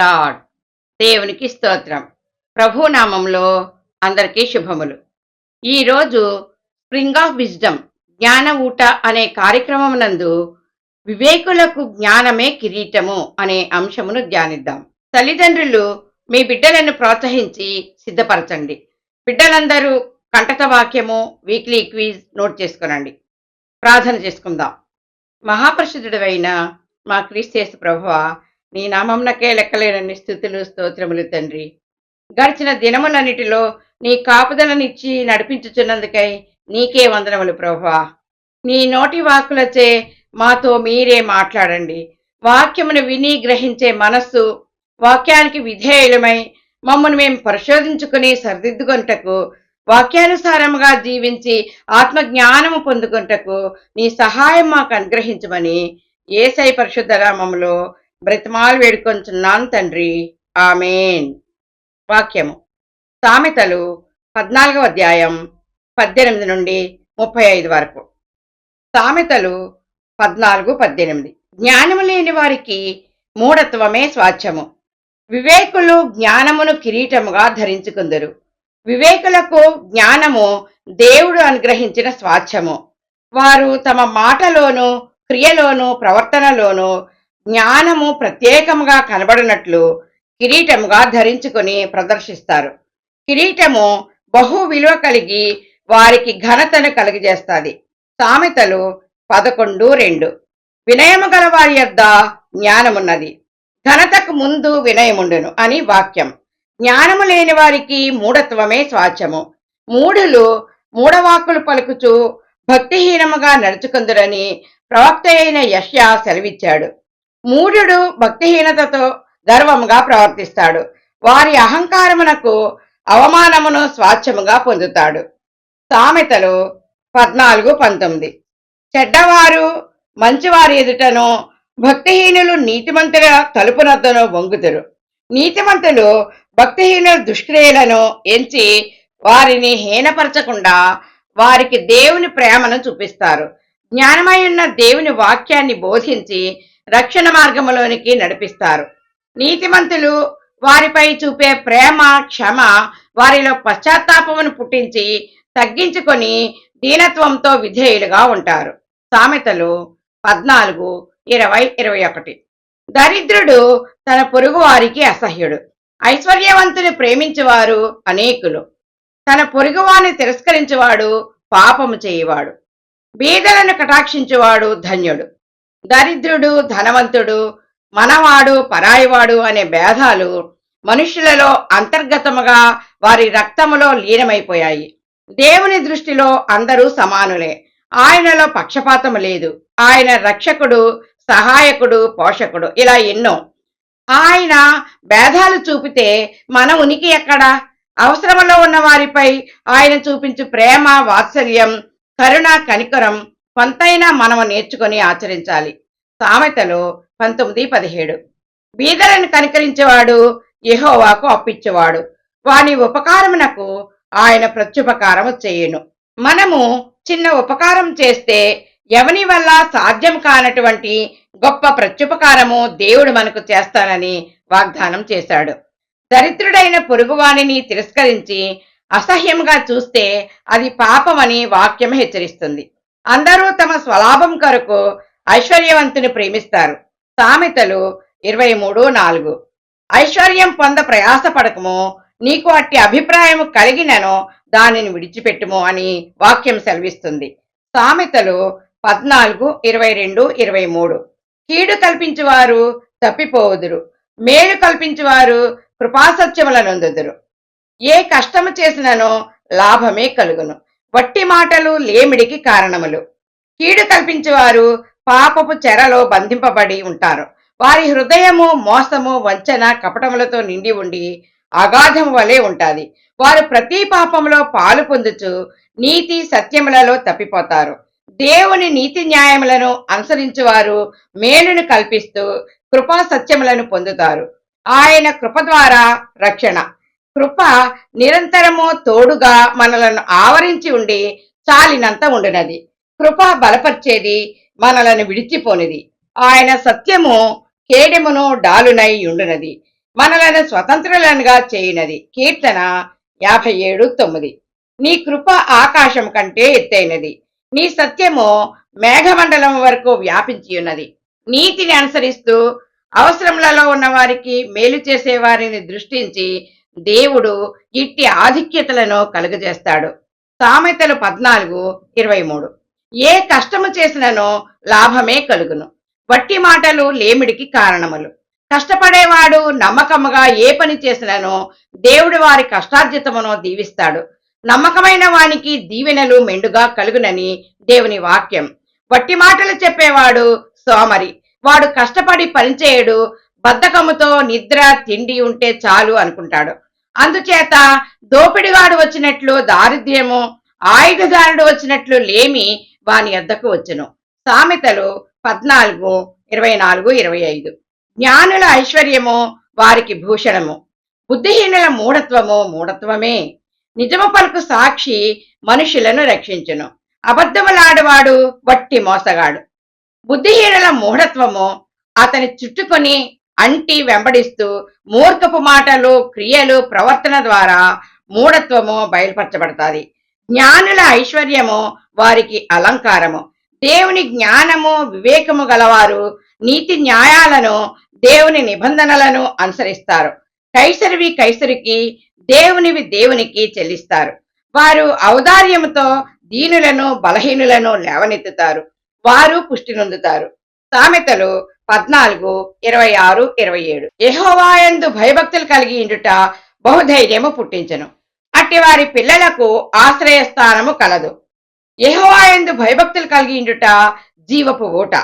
Lord దేవునికి స్తోత్రం. ప్రభు నామంలో అందరికీ శుభములు. ఈరోజు స్ప్రింగ్ ఆఫ్ విజ్డమ్ జ్ఞాన ఊట అనే కార్యక్రమం నందు వివేకులకు జ్ఞానమే కిరీటము అనే అంశమును ధ్యానిద్దాం. తల్లిదండ్రులు మీ బిడ్డలను ప్రోత్సహించి సిద్ధపరచండి. బిడ్డలందరూ కంటత వాక్యము వీక్లీ క్విజ్ నోట్ చేసుకునండి. ప్రార్థన చేసుకుందాం. మహాప్రసిద్ధుడైన మా క్రీస్తేసు ప్రభువ నీ నామంనకే లెక్కలేనన్ని స్థుతులు స్తోత్రములు తండ్రి. గడిచిన దినములన్నిటిలో నీ కాపుదలనిచ్చి నడిపించుచున్నందుకై నీకే వందనములు ప్రభా నీ నోటి వాక్కులచే మాతో మీరే మాట్లాడండి. వాక్యమును విని గ్రహించే మనస్సు వాక్యానికి విధేయులమై మమ్మల్ని మేము పరిశోధించుకుని సరిదిద్దుకొంటకు వాక్యానుసారముగా జీవించి ఆత్మజ్ఞానము పొందుకుంటకు నీ సహాయం మాకు అనుగ్రహించమని ఏసై పరిశుద్ధ నామములో బ్రతిమాలు వేడుకొంచున్నాను తండ్రి. ఆమెన్. వాక్యము. సామెతలు పద్నాలుగవ అధ్యాయం పద్దెనిమిది నుండి ముప్పై ఐదు వరకు. సామెతలు పద్నాలుగు పద్దెనిమిది. జ్ఞానము లేని వారికి మూఢత్వమే స్వాచ్ఛము. వివేకులు జ్ఞానమును కిరీటముగా ధరించుకుందరు. వివేకులకు జ్ఞానము దేవుడు అనుగ్రహించిన స్వాచ్ఛము. వారు తమ మాటలోను క్రియలోను ప్రవర్తనలోనూ జ్ఞానము ప్రత్యేకముగా కనబడినట్లు కిరీటముగా ధరించుకొని ప్రదర్శిస్తారు. కిరీటము బహు విలువ కలిగి వారికి ఘనతను కలిగజేస్తుంది. సామెతలు పదకొండు రెండు. వినయము గల వారి యొద్ద జ్ఞానమున్నది. ఘనతకు ముందు వినయముండును అని వాక్యం. జ్ఞానము లేని వారికి మూఢత్వమే స్వాచ్యము మూఢులు మూఢవాక్కులు పలుకుచు భక్తిహీనముగా నడుచుకుందురని ప్రవక్త అయిన యష్యా సెలవిచ్చాడు. మూఢుడు భక్తిహీనతతో గర్వముగా ప్రవర్తిస్తాడు. వారి అహంకారమునకు అవమానమును స్వాచ్ఛముగా పొందుతాడు. సామెతలు పద్నాలుగు పంతొమ్మిది. చెడ్డవారు మంచివారి ఎదుటను భక్తిహీనులు నీతిమంతుల తలుపునద్దను వంగుతురు నీతిమంతులు భక్తిహీనుల దుష్క్రియలను ఎంచి వారిని హీనపరచకుండా వారికి దేవుని ప్రేమను చూపిస్తారు. జ్ఞానమై ఉన్న దేవుని వాక్యాన్ని బోధించి రక్షణ మార్గములోనికి నడిపిస్తారు. నీతిమంతులు వారిపై చూపే ప్రేమ క్షమ వారిలో పశ్చాత్తాపమును పుట్టించి తగ్గించుకొని దీనత్వంతో విధేయులుగా ఉంటారు. సామెతలు పద్నాలుగు ఇరవై ఇరవై ఒకటి. దరిద్రుడు తన పొరుగు వారికి అసహ్యుడు. ఐశ్వర్యవంతుని ప్రేమించేవారు అనేకులు. తన పొరుగువాని తిరస్కరించువాడు పాపము చేయువాడు. బీదలను కటాక్షించువాడు ధన్యుడు. దరిద్రుడు ధనవంతుడు మనవాడు పరాయివాడు అనే భేదాలు మనుష్యులలో అంతర్గతముగా వారి రక్తములో లీనమైపోయాయి. దేవుని దృష్టిలో అందరూ సమానులే. ఆయనలో పక్షపాతము లేదు. ఆయన రక్షకుడు సహాయకుడు పోషకుడు ఇలా ఎన్నో. ఆయన భేదాలు చూపితే మన ఉనికి ఎక్కడ? అవసరములో ఉన్న వారిపై ఆయన చూపించు ప్రేమ వాత్సల్యం కరుణ కనికరం కొంతైనా మనము నేర్చుకొని ఆచరించాలి. సామెతలు పంతొమ్మిది పదిహేడు. బీదలను కనికరించేవాడు యహోవాకు అప్పిచ్చేవాడు. వాని ఉపకారమునకు ఆయన ప్రత్యుపకారము చేయును. మనము చిన్న ఉపకారం చేస్తే ఎవని వల్ల సాధ్యం కానటువంటి గొప్ప ప్రత్యుపకారము దేవుడు మనకు చేస్తానని వాగ్దానం చేశాడు. దరిద్రుడైన పొరుగువాణిని తిరస్కరించి అసహ్యంగా చూస్తే అది పాపమని వాక్యం హెచ్చరిస్తుంది. అందరూ తమ స్వలాభం కొరకు ఐశ్వర్యవంతుని ప్రేమిస్తారు. సామెతలు ఇరవై మూడు నాలుగు. ఐశ్వర్యం పొంద ప్రయాసపడకము నీకు అట్టి అభిప్రాయం కలిగినను దానిని విడిచిపెట్టుము అని వాక్యం సెలవిస్తుంది. సామెతలు పద్నాలుగు ఇరవై రెండు ఇరవై మూడు. కీడు కల్పించువారు తప్పిపోవుదురు మేలు కల్పించువారు కృపాసత్యములనొందుదురు. ఏ కష్టము చేసిననో లాభమే కలుగును. వట్టి మాటలు లేమిడికి కారణములు. కీడు కల్పించేవారు పాపపు చెరలో బంధింపబడి ఉంటారు. వారి హృదయము మోసము వంచన కపటములతో నిండి ఉండి అగాధము వలె ఉంటాది. వారు ప్రతి పాపములో పాలు పొందుచు నీతి సత్యములలో తప్పిపోతారు. దేవుని నీతి న్యాయములను అనుసరించువారు మేలును కల్పిస్తూ కృపా సత్యములను పొందుతారు. ఆయన కృప ద్వారా రక్షణ. కృప నిరంతరము తోడుగా మనలను ఆవరించి ఉండి చాలినంత ఉండినది. కృప బలపరిచేది మనలను విడిచిపోనిది. ఆయన సత్యము కేడెమును డాలునై ఉండునది. మనలను స్వతంత్రులనుగా చేయునది. కీర్తన యాభై ఏడు తొమ్మిది. నీ కృప ఆకాశం కంటే ఎత్తైనది. నీ సత్యము మేఘమండలం వరకు వ్యాపించి ఉన్నది నీతిని అనుసరిస్తూ అవసరములలో ఉన్న వారికి మేలు చేసే వారిని దృష్టించి దేవుడు ఇట్టి ఆధిక్యతలను కలుగజేస్తాడు. సామెతలు పద్నాలుగు ఇరవై మూడు. ఏ కష్టము చేసిననో లాభమే కలుగును. వట్టి మాటలు లేమిడికి కారణములు. కష్టపడేవాడు నమ్మకముగా ఏ పని చేసినను దేవుడు వారి కష్టార్జితమును దీవిస్తాడు. నమ్మకమైన వానికి దీవెనలు మెండుగా కలుగునని దేవుని వాక్యం. వట్టి మాటలు చెప్పేవాడు సోమరి. వాడు కష్టపడి పనిచేయడు బద్ధకముతో నిద్ర తిండి ఉంటే చాలు అనుకుంటాడు. అందుచేత దోపిడిగాడు వచ్చినట్లు దారిద్ర్యము ఆయుధదారుడు వచ్చినట్లు లేమి వాని వద్దకు వచ్చును. సామెతలు పద్నాలుగు ఇరవై నాలుగు ఇరవై ఐదు. జ్ఞానుల ఐశ్వర్యము వారికి భూషణము. బుద్ధిహీనుల మూఢత్వము మూఢత్వమే. నిజము పలుకు సాక్షి మనుషులను రక్షించును. అబద్ధములాడవాడు వట్టి మోసగాడు. బుద్ధిహీనుల మూఢత్వము అతని చుట్టుకొని అంటి వెంబడిస్తూ మూర్ఖపు మాటలు క్రియలు ప్రవర్తన ద్వారా మూఢత్వము బయలుపరచబడతాది. జ్ఞానుల ఐశ్వర్యము వారికి అలంకారము. దేవుని జ్ఞానము వివేకము గలవారు నీతి న్యాయాలను దేవుని నిబంధనలను అనుసరిస్తారు. కైసరివి కైసరికి దేవునివి దేవునికి చెల్లిస్తారు. వారు ఔదార్యముతో దీనులను బలహీనులను లేవనెత్తుతారు. వారు పుష్టి నొందుతారు. సామెతలు పద్నాలుగు ఇరవై ఆరు ఇరవై ఏడు. యహోవాయందు భయభక్తులు కలిగి ఇండుట బహుధైర్యము పుట్టించను. అట్టి వారి పిల్లలకు ఆశ్రయస్థానము కలదు. యహోవాయందు భయభక్తులు కలిగి ఇండుట జీవపు ఊట.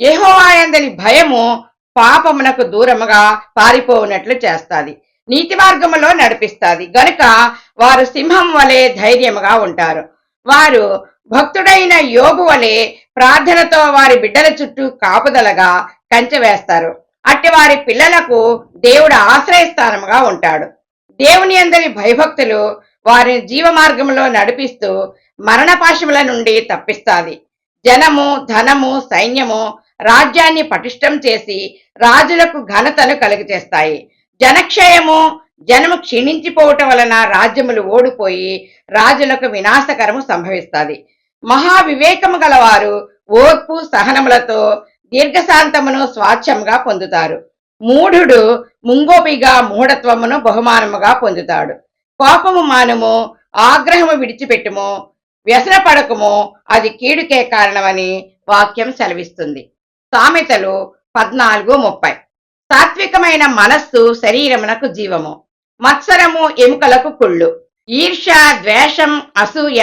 యహోవాయందని భయము పాపమునకు దూరముగా పారిపోవునట్లు చేస్తాది. నీతి మార్గములో నడిపిస్తాది. గనుక వారు సింహం వలె ధైర్యముగా ఉంటారు. వారు భక్తుడైన యోగు వలె ప్రార్థనతో వారి బిడ్డల చుట్టూ కాపుదలగా కంచె వేస్తారు. అట్టి వారి పిల్లలకు దేవుడు ఆశ్రయస్థానముగా ఉంటాడు. దేవుని అందరి భయభక్తులు వారిని జీవ మార్గంలో నడిపిస్తూ మరణపాశముల నుండి తప్పిస్తాది. జనము ధనము సైన్యము రాజ్యాన్ని పటిష్టం చేసి రాజులకు ఘనతను కలుగచేస్తాయి జనక్షయము జనము క్షీణించిపోవటం వలన రాజ్యములు ఓడిపోయి రాజులకు వినాశకరము సంభవిస్తాది. మహా వివేకము గలవారు ఓర్పు సహనములతో దీర్ఘశాంతమును స్వాచ్ఛముగా పొందుతారు. మూఢుడు ముంగోపిగా మూఢత్వమును బహుమానముగా పొందుతాడు. కోపము మానము ఆగ్రహము విడిచిపెట్టుము వ్యసన పడకము అది కీడుకే కారణమని వాక్యం సెలవిస్తుంది. సామెతలు పద్నాలుగు ముప్పై. సాత్వికమైన మనస్సు శరీరమునకు జీవము. మత్సరము ఎముకలకు కుళ్ళు. ఈర్ష ద్వేషం అసూయ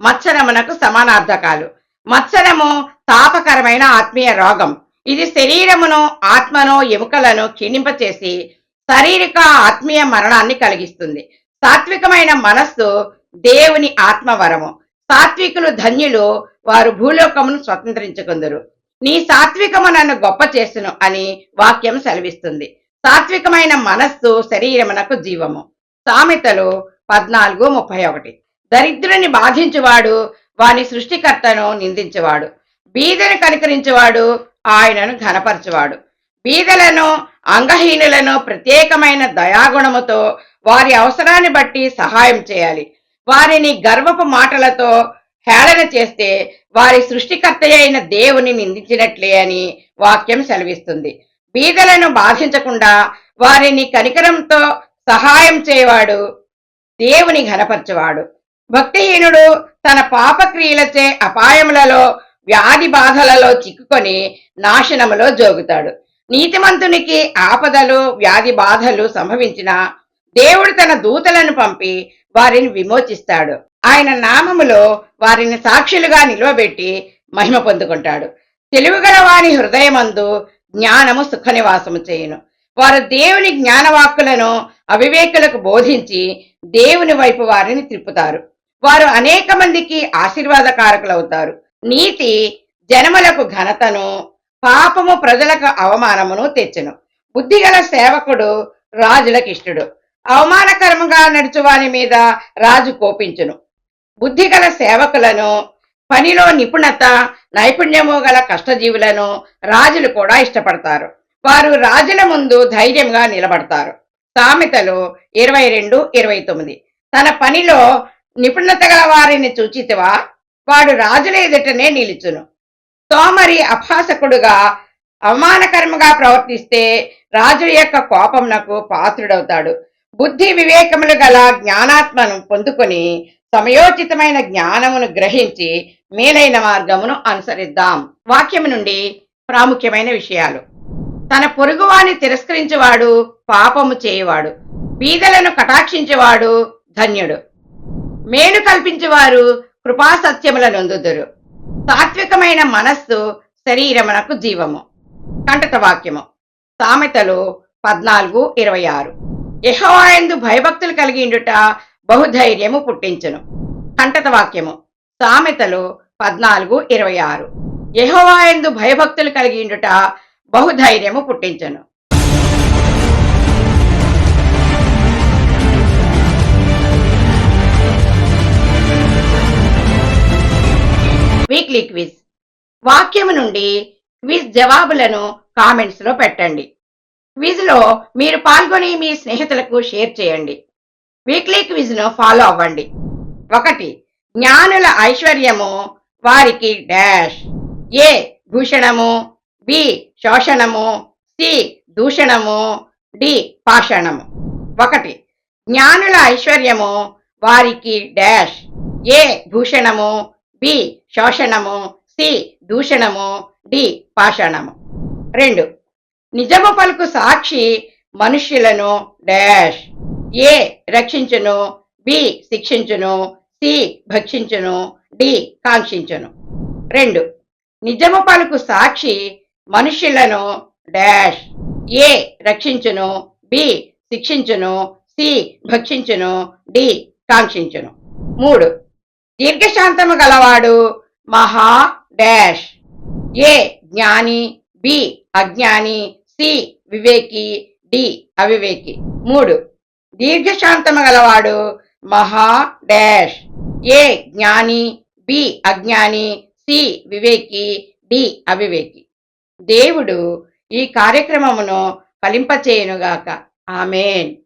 మత్సరమునకు సమానార్థకాలు. మత్సరము తాపకరమైన ఆత్మీయ రోగం. ఇది శరీరమును ఆత్మను ఎముకలను క్షీణింపచేసి శారీరక ఆత్మీయ మరణాన్ని కలిగిస్తుంది. సాత్వికమైన మనస్సు దేవుని ఆత్మవరము సాత్వికులు ధన్యులు వారు భూలోకమును స్వతంత్రించుకుందరు. నీ సాత్వికము నన్ను గొప్ప చేసును అని వాక్యం సెలవిస్తుంది. సాత్వికమైన మనస్సు శరీరమునకు జీవము. సామెతలు పద్నాలుగు ముప్పై ఒకటి. దరిద్రుని బాధించువాడు వాని సృష్టికర్తను నిందించేవాడు. బీదను కనికరించేవాడు ఆయనను ఘనపరచువాడు. బీదలను అంగహీనులను ప్రత్యేకమైన దయాగుణముతో వారి అవసరాన్ని బట్టి సహాయం చేయాలి. వారిని గర్వపు మాటలతో హేళన చేస్తే వారి సృష్టికర్త అయిన దేవుని నిందించినట్లే అని వాక్యం సెలవిస్తుంది. బీదలను బాధించకుండా వారిని కనికరంతో సహాయం చేయవాడు దేవుని ఘనపరచువాడు. భక్తిహీనుడు తన పాపక్రియలచే అపాయములలో వ్యాధి బాధలలో చిక్కుకొని నాశనములో జోగుతాడు. నీతిమంతునికి ఆపదలు వ్యాధి బాధలు సంభవించిన దేవుడు తన దూతలను పంపి వారిని విమోచిస్తాడు. ఆయన నామములో వారిని సాక్షులుగా నిలవబెట్టి మహిమ పొందుకుంటాడు. తెలివిగల వారి హృదయమందు జ్ఞానము సుఖనివాసము చేయును. వారు దేవుని జ్ఞానవాక్కులను అవివేకులకు బోధించి దేవుని వైపు వారిని త్రిప్పుతారు. వారు అనేక మందికి ఆశీర్వాదకారకులవుతారు. నీతి జనములకు ఘనతను పాపము ప్రజలకు అవమానమును తెచ్చును. బుద్ధిగల సేవకుడు రాజులకిష్టుడు. ఇష్టడు అవమానకరముగా నడుచువాని మీద రాజు కోపించును. బుద్ధిగల సేవకులను పనిలో నిపుణత నైపుణ్యము గల కష్టజీవులను రాజులు కూడా ఇష్టపడతారు. వారు రాజుల ముందు ధైర్యంగా నిలబడతారు. సామెతలు ఇరవై రెండు ఇరవై తొమ్మిది. తన పనిలో నిపుణత గల వారిని చూచితివా? వాడు రాజుల ఎదుటనే నిలుచును. సోమరి అభాసకుడుగా అవమానకరముగా ప్రవర్తిస్తే రాజు యొక్క కోపమునకు పాత్రుడవుతాడు. బుద్ధి వివేకములు గల జ్ఞానాత్మను పొందుకొని సమయోచితమైన జ్ఞానమును గ్రహించి మేలైన మార్గమును అనుసరిద్దాం. వాక్యము నుండి ప్రాముఖ్యమైన విషయాలు. తన పొరుగువాని తిరస్కరించేవాడు పాపము చేయువాడు. బీదలను కటాక్షించేవాడు ధన్యుడు. మేలు కల్పించేవారు కృపాసత్యముల నొందుదురు సాత్వికమైన మనస్సు శరీరమునకు జీవము. కంటత వాక్యము. సామెతలు పద్నాలుగు ఇరవై ఆరు. యెహోవాయందు భయభక్తులు కలిగిండుట బహుధైర్యము పుట్టించును. కంటత వాక్యము. సామెతలు పద్నాలుగు ఇరవై ఆరు. యహోవాయందు భయభక్తులు కలిగిండుట బహుధైర్యము పుట్టించును. Weekly quiz. వాక్యము నుండి క్విజ్ జవాబులను కామెంట్స్లో పెట్టండి. క్విజ్లో మీరు పాల్గొని మీ స్నేహితులకు షేర్ చేయండి. వీక్లీ క్విజ్ను ఫాలో అవ్వండి. ఒకటి జ్ఞానుల ఐశ్వర్యము వారికి డాష్. ఏ భూషణము. బి శోషణము. సి దూషణము. డి పాషణము. ఒకటి జ్ఞానుల ఐశ్వర్యము వారికి డాష్. ఏ భూషణము. బి శోషణము సి దూషణము డి పాషాణము. రెండు నిజము పలుకు సాక్షి మనుష్యులను డాష్. ఏ రక్షించును బి శిక్షించును సి భక్షించును డి కాంక్షించును. రెండు నిజము పలుకు సాక్షి మనుష్యులను డాష్. ఏ రక్షించును బి శిక్షించును సి భక్షించును డి కాంక్షించును. మూడు దీర్ఘశాంతము గలవాడు మహా డాష్. ఏ జ్ఞాని బి అజ్ఞాని సి వివేకి డి అవివేకి. మూడు. దీర్ఘశాంతము గలవాడు మహా డాష్. ఏ జ్ఞాని బి అజ్ఞాని సి వివేకి డి అవివేకి. దేవుడు ఈ కార్యక్రమమును ఫలింపచేయునుగాక. ఆమెన్.